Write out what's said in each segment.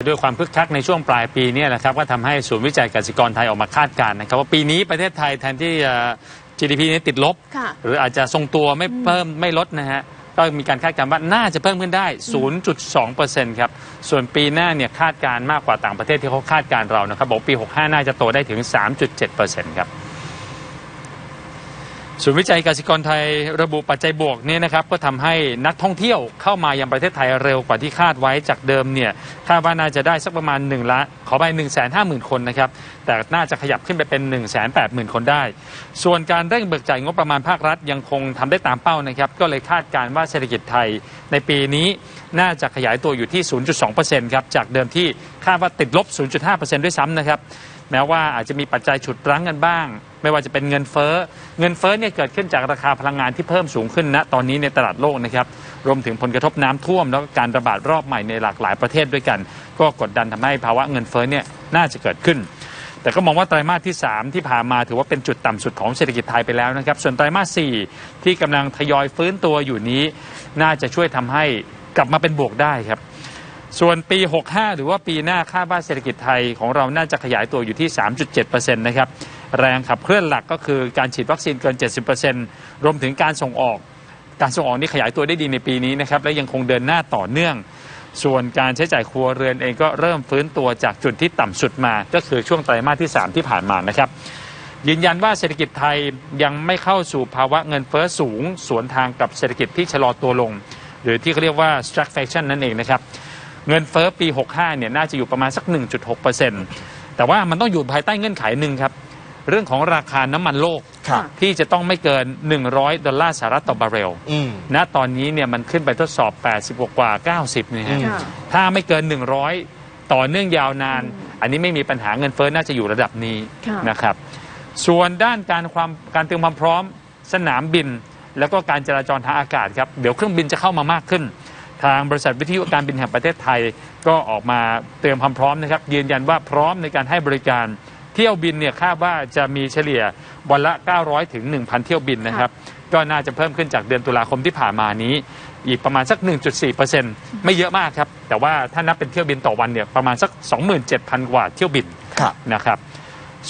ด้วยความคึกคักในช่วงปลายปีเนี้นะครับก็ทำให้ศูนย์วิจัยกสิกรไทยออกมาคาดการณ์นะครับ ว่าปีนี้ประเทศไทยแทนที่จะ GDP นี้ติดลบ ค่ะ หรืออาจจะทรงตัวไม่เพิ่มไม่ลดนะฮะก็มีการคาดการณ์ว่าน่าจะเพิ่มขึ้นได้ 0.2%ครับ ส่วนปีหน้าเนี่ยคาดการณ์มากกว่าต่างประเทศที่เขาคาดการณ์เรานะครับบอกปี 65 น่าจะโตได้ถึง 3.7%ครับ ศูนย์วิจัยกสิกรไทยระบุปัจจัยบวกเนี่ยนะครับก็ทำให้นักท่องเที่ยวเข้ามายังประเทศไทยเร็วกว่าที่คาดไว้จากเดิมเนี่ยคาดว่าน่าจะได้สักประมาณ1ละขอไป1 5 0 0 0 0 คนนะครับแต่น่าจะขยับขึ้นไปเป็น 1 8 0 0 0 0 คนได้ ส่วนการเร่งเบิกจ่ายงบประมาณภาครัฐยังคงทำได้ตามเป้านะครับก็เลยคาดการณ์ว่าเศรษฐกิจไทยในปีนี้น่าจะขยายตัวอยู่ที่ 0.2%ครับจากเดิมที่คาดว่าติดลบ 0.5%ด้วยซ้ำนะครับแม้ว่าอาจจะมีปัจจัยฉุดรั้งกันบ้าง ไม่ว่าจะเป็นเงินเฟ้อ เงินเฟ้อเนี่ยเกิดขึ้นจากราคาพลังงานที่เพิ่มสูงขึ้นณตอนนี้ในตลาดโลกนะครับ รวมถึงผลกระทบน้ำท่วม แล้วก็การระบาดรอบใหม่ในหลากหลายประเทศด้วยกัน ก็กดดันทำให้ภาวะเงินเฟ้อเนี่ยน่าจะเกิดขึ้น แต่ก็มองว่าไตรมาสที่ 3 ที่ผ่านมาถือว่าเป็นจุดต่ำสุดของเศรษฐกิจไทยไปแล้วนะครับ ส่วนไตรมาส 4 ที่กำลังทยอยฟื้นตัวอยู่นี้ น่าจะช่วยทำให้กลับมาเป็นบวกได้ครับส่วนปี 65 หรือว่าปีหน้าคาดว่าเศรษฐกิจไทยของเราน่าจะขยายตัวอยู่ที่ 3.7%นะครับ แรงขับเคลื่อนหลักก็คือการฉีดวัคซีนเกิน 70%รวมถึงการส่งออก การส่งออกนี่ขยายตัวได้ดีในปีนี้นะครับและยังคงเดินหน้าต่อเนื่อง ส่วนการใช้จ่ายครัวเรือนเองก็เริ่มฟื้นตัวจากจุดที่ต่ำสุดมา ก็คือช่วงไตรมาสที่ 3 ที่ผ่านมานะครับยืนยันว่าเศรษฐกิจไทยยังไม่เข้าสู่ภาวะเงินเฟ้อสูง สวนทางกับเศรษฐกิจที่ชะลอตัวลง หรือที่เขาเรียกว่า stagflation นั่นเองนะครับ เงินเฟ้อปี 65 เนี่ยน่าจะอยู่ประมาณสัก 1.6%แต่ว่ามันต้องอยู่ภายใต้เงื่อนไขหนึ่งครับ เรื่องของราคาน้ำมันโลก ครับ ที่จะต้องไม่เกิน 100 ดอลลาร์สหรัฐต่อบาร์เรล อืม ณตอนนี้เนี่ยมันขึ้นไปทดสอบ 80 กว่ากว่า90เนี่ยฮะค่ะ ถ้าไม่เกิน 100 ต่อเนื่องยาวนาน อันนี้ไม่มีปัญหาเงินเฟ้อน่าจะอยู่ระดับนี้ค่ะ นะครับ ส่วนด้านการความการเตรียมความพร้อมสนามบิน แล้วก็การจราจรทางอากาศครับ เดี๋ยวเครื่องบินจะเข้ามามากขึ้น ทางบริษัทวิทยุการบินแห่งประเทศไทย ก็ออกมาเตรียมความพร้อมนะครับยืนยันว่าพร้อมในการให้บริการ เที่ยวบินเนี่ยคาดว่าจะมีเฉลี่ยวันละ 900 ถึง 1,000 เที่ยวบินนะครับ ก็น่าจะเพิ่มขึ้นจากเดือนตุลาคมที่ผ่านมานี้ อีกประมาณสัก 1.4%ไม่เยอะมากครับ แต่ว่าถ้านับเป็นเที่ยวบินต่อวันเนี่ยประมาณสัก 27,000 กว่าเที่ยวบินครับนะครับ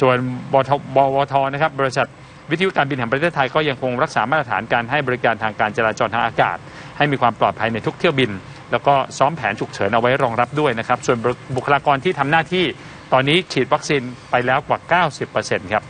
ส่วนบทบวทนะครับบริษัทวิทยุการบินแห่งประเทศไทยก็ยังคงรักษามาตรฐานการให้บริการทางการจราจรทางอากาศ ให้มีความปลอดภัยในทุกเที่ยวบิน แล้วก็ซ้อมแผนฉุกเฉินเอาไว้รองรับด้วยนะครับ ส่วนบุคลากรที่ทำหน้าที่ ตอนนี้ฉีดวัคซีนไปแล้วกว่า 90%ครับ